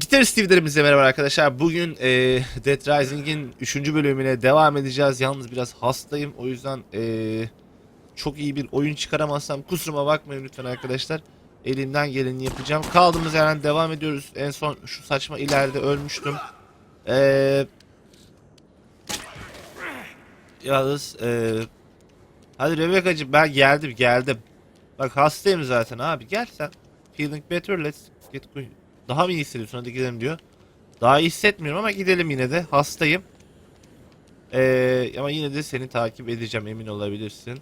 Gitarist TV'lerimize merhaba arkadaşlar. Bugün e, Dead Rising'in 3. bölümüne devam edeceğiz. Yalnız biraz hastayım. O yüzden e, çok iyi bir oyun çıkaramazsam kusuruma bakmayın lütfen arkadaşlar. Elimden geleni yapacağım. Kaldığımız yerden devam ediyoruz. En son şu saçma ileride ölmüştüm. E, yalnız e, hadi Rebecca'cığım ben geldim geldim. Bak hastayım zaten abi gel sen. Feeling better let's get going. Daha mı iyi hissediyorsun hadi gidelim diyor. Daha iyi hissetmiyorum ama gidelim yine de. Hastayım. Ee, ama yine de seni takip edeceğim emin olabilirsin.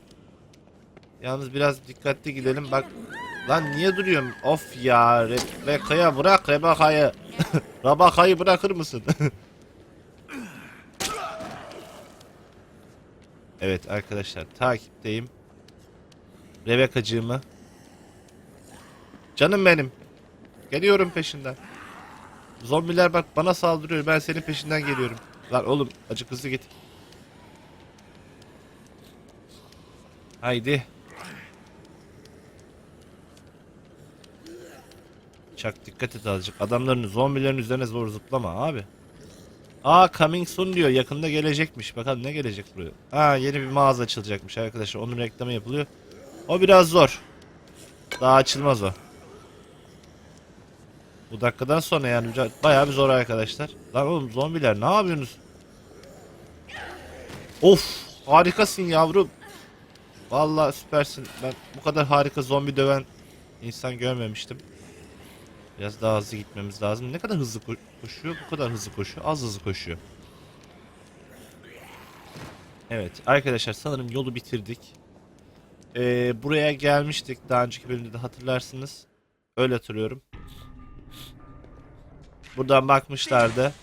Yalnız biraz dikkatli gidelim. Bak lan niye duruyorum? Of ya Rebeka'ya bırak Rebeka'yı. Rebeka'yı bırakır mısın? evet arkadaşlar takipteyim. Rebeka'cığımı. Canım benim. Geliyorum peşinden. Zombiler bak bana saldırıyor. Ben senin peşinden geliyorum. Lan oğlum acık hızlı git. Haydi. Çak dikkat et azıcık. Adamların zombilerin üzerine zor zıplama abi. Aa coming soon diyor. Yakında gelecekmiş. Bakalım ne gelecek buraya. Ha yeni bir mağaza açılacakmış arkadaşlar. Onun reklamı yapılıyor. O biraz zor. Daha açılmaz o. Bu dakikadan sonra yani bayağı bir zor arkadaşlar. Lan oğlum zombiler ne yapıyorsunuz? Of harikasın yavrum. Vallahi süpersin. Ben bu kadar harika zombi döven insan görmemiştim. Biraz daha hızlı gitmemiz lazım. Ne kadar hızlı ko- koşuyor? Bu kadar hızlı koşuyor. Az hızlı koşuyor. Evet arkadaşlar sanırım yolu bitirdik. Ee, buraya gelmiştik daha önceki bölümde de hatırlarsınız. Öyle hatırlıyorum. Buradan bakmışlardı.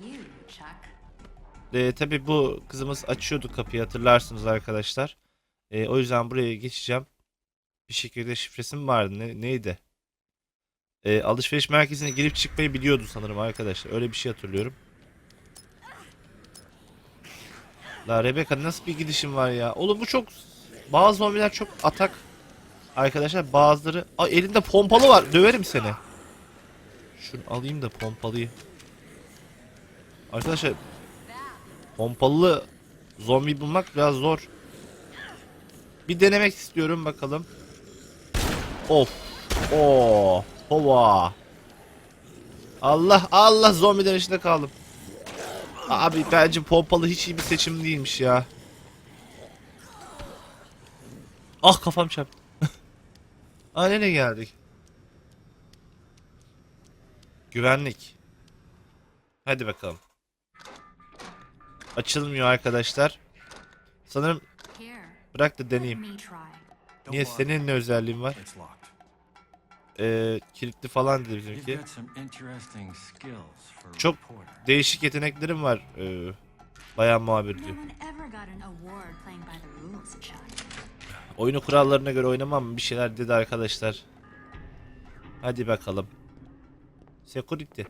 View, Chuck. Ee, tabii bu kızımız açıyordu kapıyı hatırlarsınız arkadaşlar. Ee, o yüzden buraya geçeceğim. Bir şekilde şifresi mi vardı? Ne, neydi? Ee, alışveriş merkezine girip çıkmayı biliyordu sanırım arkadaşlar. Öyle bir şey hatırlıyorum. La Rebecca nasıl bir gidişim var ya? Oğlum bu çok... Bazı zombiler çok atak. Arkadaşlar bazıları... Aa elinde pompalı var. Döverim seni. Şunu alayım da pompalıyı. Arkadaşlar Pompalı zombi bulmak biraz zor. Bir denemek istiyorum bakalım. Of. Oo. Hova. Allah Allah zombilerin içinde kaldım. Abi bence pompalı hiç iyi bir seçim değilmiş ya. Ah kafam çarptı. Aa nereye geldik? Güvenlik. Hadi bakalım. Açılmıyor arkadaşlar. Sanırım bırak da deneyeyim. Niye senin ne özelliğin var? Ee, kilitli falan dedi bizimki. Çok değişik yeteneklerim var. Ee, bayan muhabir diyor. Oyunu kurallarına göre oynamam bir şeyler dedi arkadaşlar. Hadi bakalım. Security.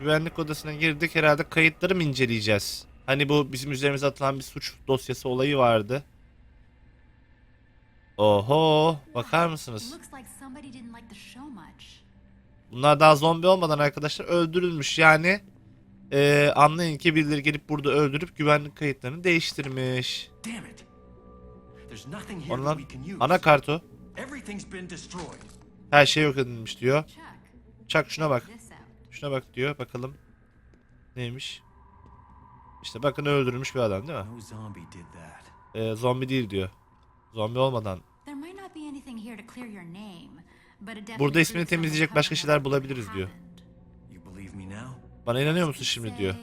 Güvenlik odasına girdik herhalde kayıtları mı inceleyeceğiz? Hani bu bizim üzerimize atılan bir suç dosyası olayı vardı. Oho bakar mısınız? Looks like somebody didn't like the show much. Bunlar daha zombi olmadan arkadaşlar öldürülmüş yani. Ee, anlayın ki birileri gelip burada öldürüp güvenlik kayıtlarını değiştirmiş. Damn it! There's nothing here Ondan that we can use. anakarto Everything's been destroyed. her şey yok edilmiş diyor. Çak şuna bak. this out. Şuna bak diyor bakalım. Neymiş? İşte bakın öldürülmüş bir adam değil mi? Ee, zombi değil diyor. Zombi olmadan. Burada ismini temizleyecek başka şeyler bulabiliriz diyor. Bana inanıyor musun şimdi diyor.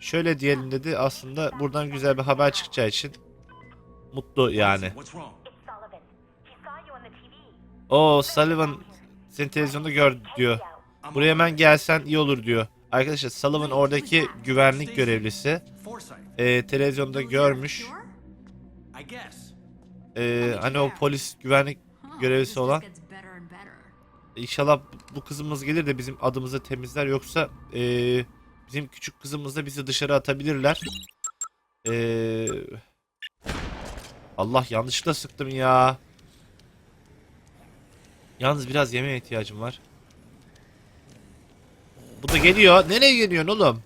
Şöyle diyelim dedi aslında buradan güzel bir haber çıkacağı için mutlu yani. O Sullivan seni televizyonda gör diyor. Buraya hemen gelsen iyi olur diyor. Arkadaşlar Sullivan oradaki güvenlik görevlisi. Ee, televizyonda görmüş. Ee, hani o polis güvenlik görevlisi olan. İnşallah bu kızımız gelir de bizim adımızı temizler yoksa ee, bizim küçük kızımız da bizi dışarı atabilirler. Ee, Allah yanlışlıkla sıktım ya. Yalnız biraz yemeğe ihtiyacım var. Bu da geliyor. Nereye geliyorsun oğlum?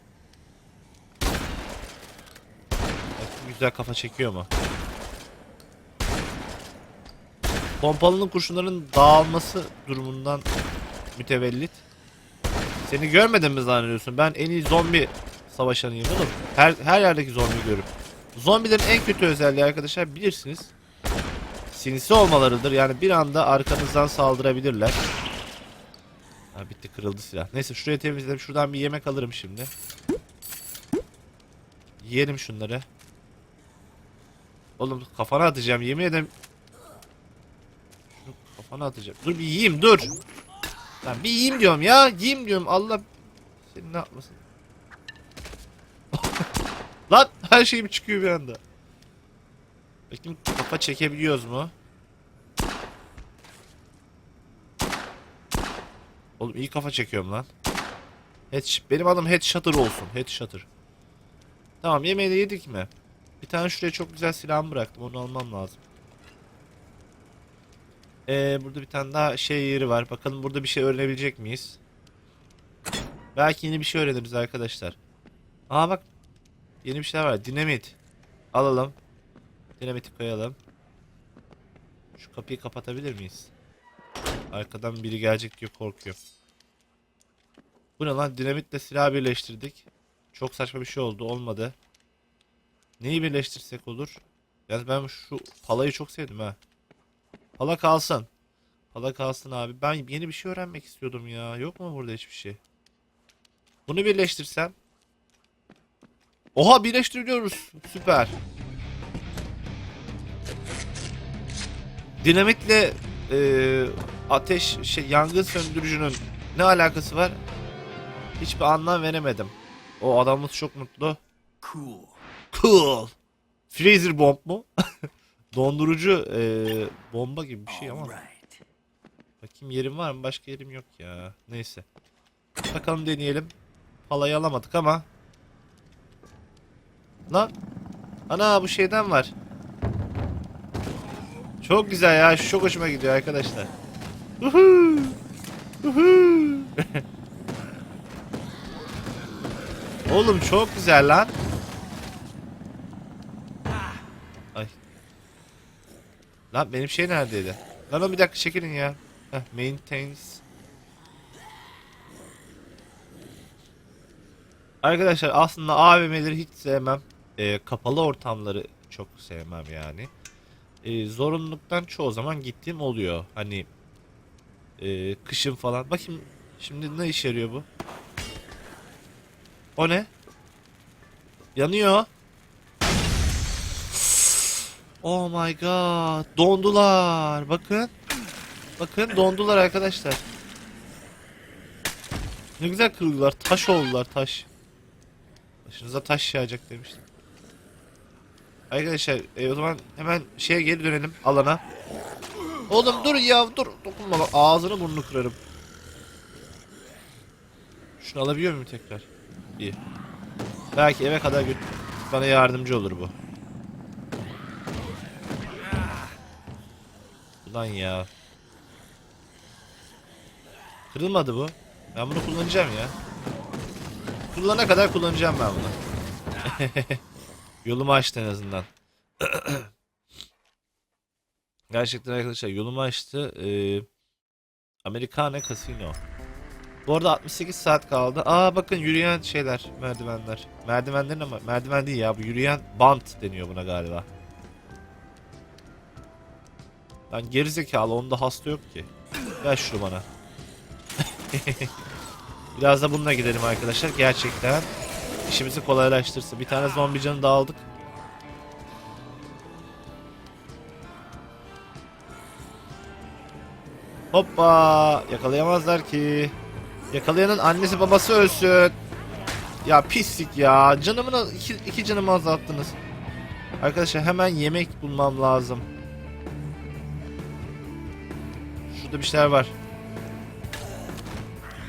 Güzel kafa çekiyor mu? Pompalının kurşunların dağılması durumundan mütevellit. Seni görmeden mi zannediyorsun? Ben en iyi zombi savaşanıyım oğlum. Her, her yerdeki zombi görüp. Zombilerin en kötü özelliği arkadaşlar bilirsiniz. Sinsi olmalarıdır. Yani bir anda arkanızdan saldırabilirler. Ha bitti kırıldı silah. Neyse şurayı temizledim. Şuradan bir yemek alırım şimdi. Yiyelim şunları. Oğlum kafana atacağım. Yemin ederim. Kafana atacağım. Dur bir yiyeyim dur. Lan bir yiyeyim diyorum ya. Yiyeyim diyorum. Allah seni ne yapmasın. Lan her şeyim çıkıyor bir anda. Bakayım kafa çekebiliyoruz mu? Oğlum iyi kafa çekiyorum lan. Head, benim adım Headshutter olsun. Headshutter. Tamam yemeği de yedik mi? Bir tane şuraya çok güzel silahımı bıraktım. Onu almam lazım. Ee, burada bir tane daha şey yeri var. Bakalım burada bir şey öğrenebilecek miyiz? Belki yeni bir şey öğreniriz arkadaşlar. Aa bak. Yeni bir şeyler var. Dinamit. Alalım. Dinamiti koyalım. Şu kapıyı kapatabilir miyiz? Arkadan biri gelecek diye korkuyorum. Bu ne lan? Dinamitle silah birleştirdik. Çok saçma bir şey oldu. Olmadı. Neyi birleştirsek olur? Yani ben şu palayı çok sevdim ha. Pala kalsın. Pala kalsın abi. Ben yeni bir şey öğrenmek istiyordum ya. Yok mu burada hiçbir şey? Bunu birleştirsem. Oha birleştiriyoruz. Süper. Dinamitle e, ateş şey yangın söndürücünün ne alakası var? Hiçbir anlam veremedim. O adamımız çok mutlu. Cool. Cool. Freezer bomb mu? Dondurucu e, bomba gibi bir şey ama. Bakayım yerim var mı? Başka yerim yok ya. Neyse. Bakalım deneyelim. Palayı alamadık ama. Lan. Ana bu şeyden var. Çok güzel ya. Şu çok hoşuma gidiyor arkadaşlar. Uhu. Uhu. Oğlum çok güzel lan. Ay. Lan benim şey neredeydi? Lan o bir dakika çekilin ya. Heh, maintains. Arkadaşlar aslında AVM'leri hiç sevmem. Ee, kapalı ortamları çok sevmem yani. Ee, zorunluluktan çoğu zaman gittiğim oluyor. Hani ee, kışın falan. Bakayım şimdi ne işe yarıyor bu? O ne? Yanıyor. Oh my god. Dondular. Bakın. Bakın dondular arkadaşlar. Ne güzel kırıldılar. Taş oldular taş. Başınıza taş yağacak demiştim. Arkadaşlar e, o zaman hemen şeye geri dönelim alana. Oğlum dur ya dur dokunma bak ağzını burnunu kırarım. Şunu alabiliyor muyum tekrar? İyi. Belki eve kadar bana yardımcı olur bu. Ulan ya. Kırılmadı bu. Ben bunu kullanacağım ya. Kullana kadar kullanacağım ben bunu. Yolumu açtı en azından. Gerçekten arkadaşlar yolumu açtı. Ee, Americana Casino. Bu arada 68 saat kaldı. Aa bakın yürüyen şeyler, merdivenler. Merdivenlerin ama merdiven değil ya bu yürüyen bant deniyor buna galiba. Lan gerizekalı onda hasta yok ki. Ver şunu bana. Biraz da bununla gidelim arkadaşlar. Gerçekten işimizi kolaylaştırsın. Bir tane zombi canı da aldık. Hoppa! Yakalayamazlar ki. Yakalayanın annesi babası ölsün. Ya pislik ya. Canımın iki, iki canımı azalttınız. Arkadaşlar hemen yemek bulmam lazım. Şurada bir şeyler var.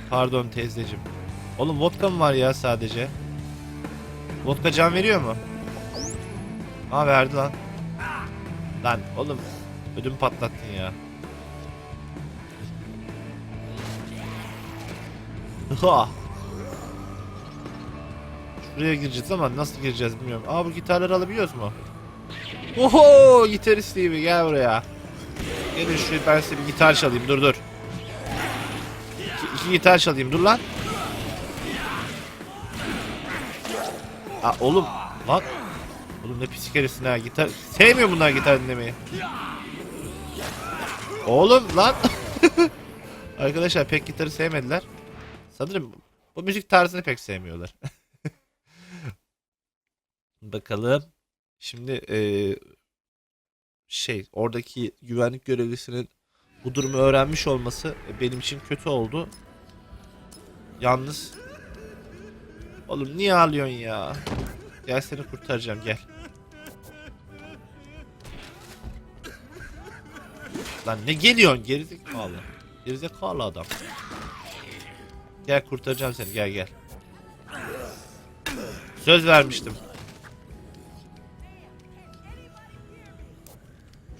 Pardon teyzeciğim. Oğlum vodka mı var ya sadece? Vodka can veriyor mu? Aa verdi lan. Lan oğlum ödüm patlattın ya. Ha. Şuraya gireceğiz ama nasıl gireceğiz bilmiyorum. Aa bu gitarları alabiliyoruz mu? Oho gitarist gibi gel buraya. Gelin şu ben size bir gitar çalayım dur dur. İki, iki gitar çalayım dur lan. Aa oğlum lan. Oğlum ne pis herifsin ha gitar. Sevmiyor bunlar gitar dinlemeyi. Oğlum lan. Arkadaşlar pek gitarı sevmediler. Sanırım bu müzik tarzını pek sevmiyorlar. Bakalım. Şimdi eee, şey oradaki güvenlik görevlisinin bu durumu öğrenmiş olması benim için kötü oldu. Yalnız Oğlum niye ağlıyorsun ya? Gel seni kurtaracağım gel. Lan ne geliyorsun gerizekalı. Gerizekalı adam. Gel kurtaracağım seni gel gel. Söz vermiştim.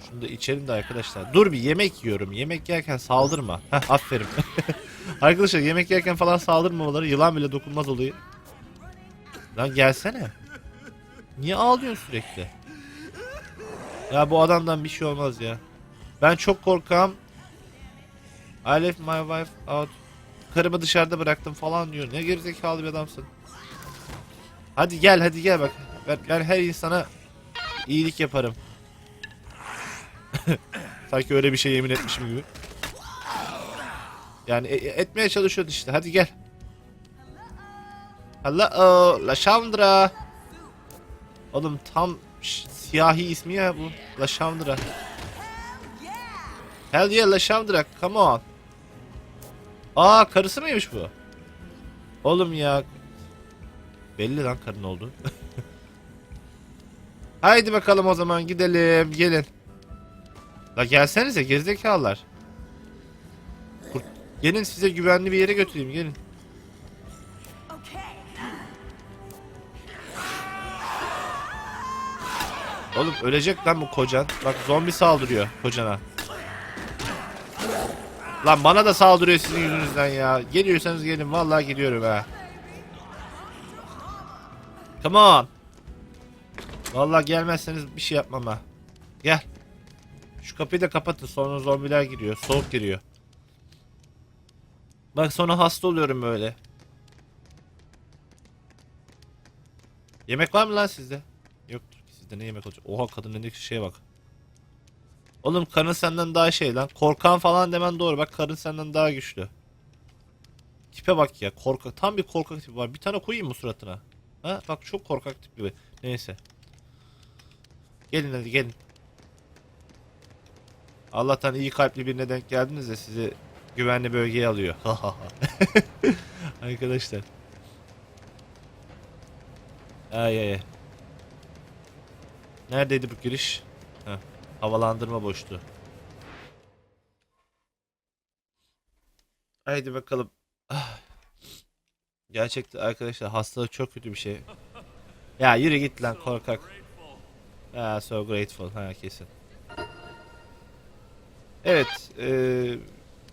Şunu da içelim de arkadaşlar. Dur bir yemek yiyorum. Yemek yerken saldırma. Heh aferin. arkadaşlar yemek yerken falan saldırmamaları yılan bile dokunmaz olayı. Lan gelsene. Niye ağlıyorsun sürekli? Ya bu adamdan bir şey olmaz ya. Ben çok korkam. I left my wife out. Karımı dışarıda bıraktım falan diyor. Ne gerizekalı bir adamsın. Hadi gel hadi gel bak. Ben, ben her insana iyilik yaparım. Sanki öyle bir şey yemin etmişim gibi. Yani e- e- etmeye çalışıyordu işte. Hadi gel. Hello, La Chandra. Oğlum tam siyahi ismi ya bu. La Chandra. Hell yeah La Chandra, come on. Aa karısı mıymış bu? Oğlum ya. Belli lan karın oldu. Haydi bakalım o zaman gidelim. Gelin. La gelsenize gerizekalılar. Gelin size güvenli bir yere götüreyim gelin. Oğlum ölecek lan bu kocan. Bak zombi saldırıyor kocana. Lan bana da saldırıyor sizin yüzünüzden ya. Geliyorsanız gelin vallahi geliyorum ha. Come on. Vallahi gelmezseniz bir şey yapmam ha. Gel. Şu kapıyı da kapatın sonra zombiler giriyor. Soğuk giriyor. Bak sonra hasta oluyorum böyle. Yemek var mı lan sizde? Sizde ne yemek olacak? Oha kadın elindeki şeye bak. Oğlum karın senden daha şey lan. Korkan falan demen doğru. Bak karın senden daha güçlü. Tipe bak ya. Korkak. Tam bir korkak tipi var. Bir tane koyayım mı suratına? Ha? Bak çok korkak tip gibi. Neyse. Gelin hadi gelin. Allah'tan iyi kalpli birine denk geldiniz de sizi güvenli bölgeye alıyor. Arkadaşlar. Ay ay ay. Neredeydi bu giriş? Heh, havalandırma boştu. Haydi bakalım. Ah. Gerçekten arkadaşlar hastalık çok kötü bir şey. Ya yürü git lan korkak. Ya so grateful ha kesin. Evet, e,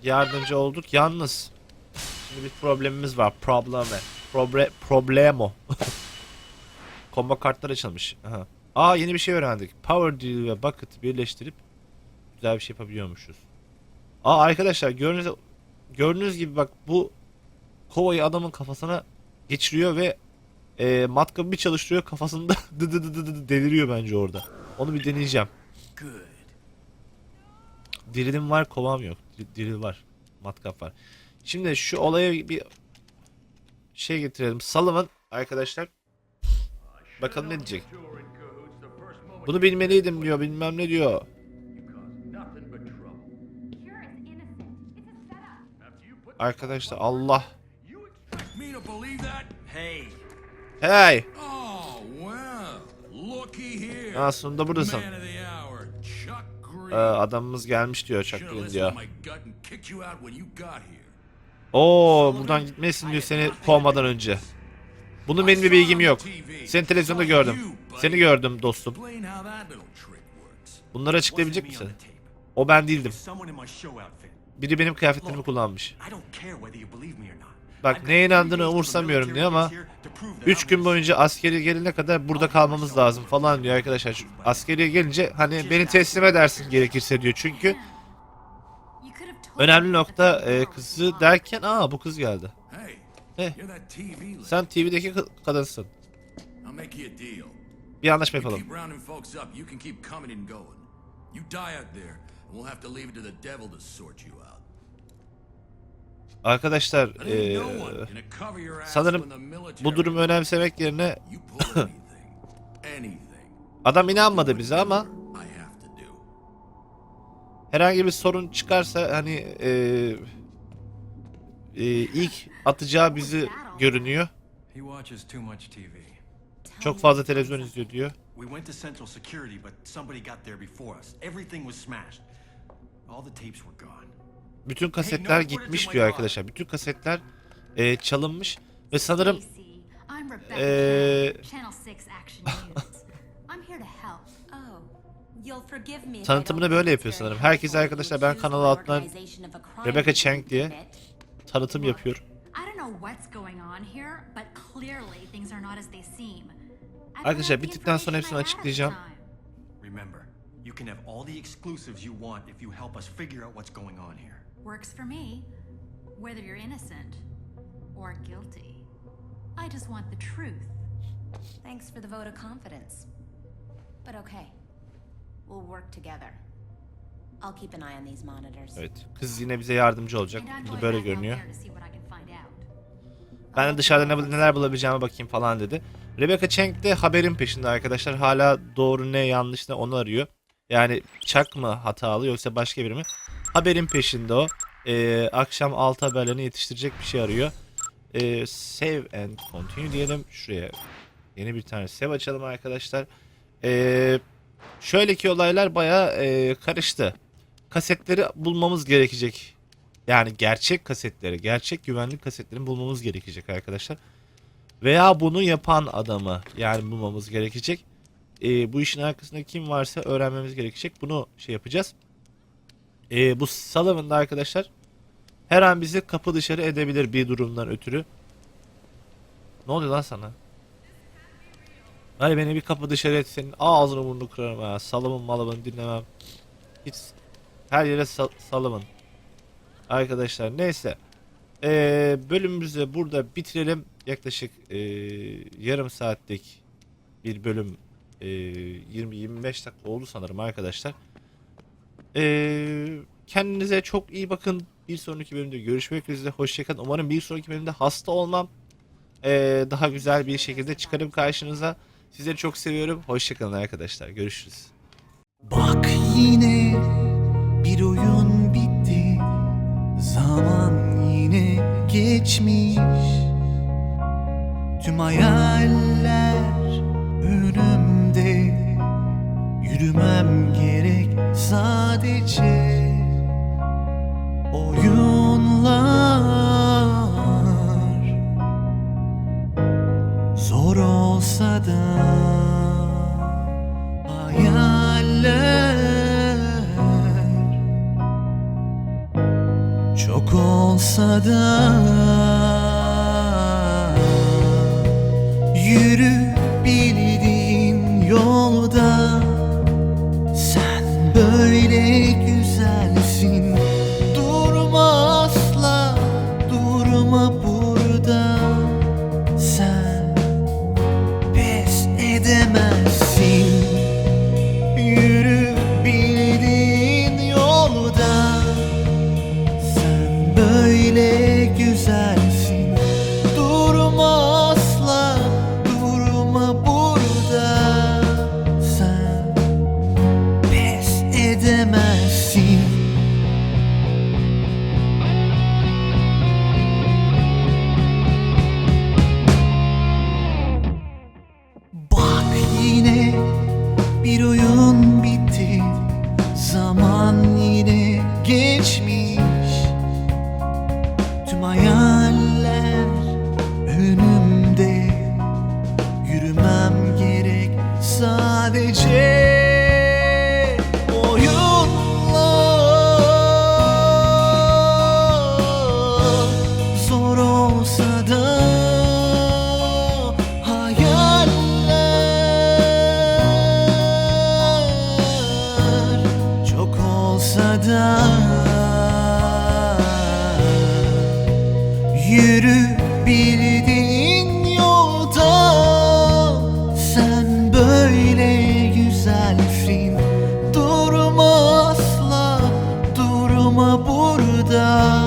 yardımcı olduk. Yalnız şimdi bir problemimiz var. Probleme. Probre problemo. Combo kartlar açılmış. Aha. Aa yeni bir şey öğrendik. Power Drill ve Bucket birleştirip güzel bir şey yapabiliyormuşuz. Aa arkadaşlar gördüğünüz gördüğünüz gibi bak bu kovayı adamın kafasına geçiriyor ve e, matkabı bir çalıştırıyor kafasında dı dı dı dı dı deliriyor bence orada. Onu bir deneyeceğim. Dirilim var kovam yok. Di- Diril var. Matkap var. Şimdi şu olaya bir şey getirelim. Salımın arkadaşlar. Bakalım ne diyecek. Bunu bilmeliydim diyor. Bilmem ne diyor. Arkadaşlar Allah. Hey. Here. Aslında buradasın. Chuck Ee, Green. adamımız gelmiş diyor Çakır'ın listened diyor. Oo buradan gitmesin diyor seni kovmadan önce. Bunun benim bir bilgim yok. Seni televizyonda gördüm. Seni gördüm dostum. Bunları açıklayabilecek misin? O ben değildim. Biri benim kıyafetlerimi kullanmış. Bak neye inandığını umursamıyorum diyor ama 3 gün boyunca askeriye gelene kadar burada kalmamız lazım falan diyor arkadaşlar. Askeriye gelince hani beni teslim edersin gerekirse diyor. Çünkü önemli nokta e, kızı derken aa bu kız geldi. Lady. Sen TV'deki kadınsın. Bir anlaşma yapalım. Arkadaşlar e, ass sanırım bu durumu önemsemek yerine adam inanmadı bize ama herhangi bir sorun çıkarsa hani e, e, ilk atacağı bizi görünüyor. Çok fazla televizyon izliyor diyor. We went to Central Security, but somebody got there before us. Everything was smashed. All the tapes were gone. Bütün kasetler gitmiş diyor arkadaşlar. Bütün kasetler e, çalınmış ve sanırım Stacy, I'm Rebecca Eee, Campbell, Channel 6 Action News. I'm here to help. Oh, you'll forgive me if I Tanıtımını böyle yapıyor sanırım. Herkese arkadaşlar ben choose kanala the alttan organization of a crime Rebecca Chang diye. Tanıtım yapıyor. I don't know what's going on here, but clearly things are not as they seem. Arkadaşlar, run out the bittikten sonra information hepsini I had at the açıklayacağım. Remember, you can have all the exclusives you want if you help us figure out what's going on here. Works for me, whether you're innocent or guilty. I just want the truth. Thanks for the vote of confidence. But okay, we'll work together. Evet. Kız yine bize yardımcı olacak. Going böyle görünüyor. Ben de dışarıda ne, neler bulabileceğime bakayım falan dedi. Rebecca Chang de haberin peşinde arkadaşlar. Hala doğru ne yanlış ne onu arıyor. Yani Chuck mı hatalı yoksa başka biri mi? Haberin peşinde o. Ee, akşam 6 haberlerini yetiştirecek bir şey arıyor. Ee, save and continue diyelim. Şuraya yeni bir tane save açalım arkadaşlar. Ee, şöyle ki olaylar baya karıştı. Kasetleri bulmamız gerekecek. Yani gerçek kasetleri, gerçek güvenlik kasetlerini bulmamız gerekecek arkadaşlar. Veya bunu yapan adamı yani bulmamız gerekecek. Ee, bu işin arkasında kim varsa öğrenmemiz gerekecek. Bunu şey yapacağız. Ee, bu Sullivan'da arkadaşlar her an bizi kapı dışarı edebilir bir durumdan ötürü. Ne oluyor lan sana? Hadi beni bir kapı dışarı et senin ağzını burnunu kırarım ha. Salımın malımın dinlemem. Hiç her yere sal salımın. Arkadaşlar neyse. Ee, bölümümüzü burada bitirelim. Yaklaşık ee, yarım saatlik bir bölüm ee, 20-25 dakika oldu sanırım arkadaşlar. Ee, kendinize çok iyi bakın. Bir sonraki bölümde görüşmek üzere. Hoşçakalın. Umarım bir sonraki bölümde hasta olmam. Ee, daha güzel bir şekilde çıkarım karşınıza. Sizleri çok seviyorum. Hoşçakalın arkadaşlar. Görüşürüz. Bak yine bir oyun bitti Zaman yine geçmiş. Tüm hayaller önümde Yürümem gerek sadece Hayaller önü down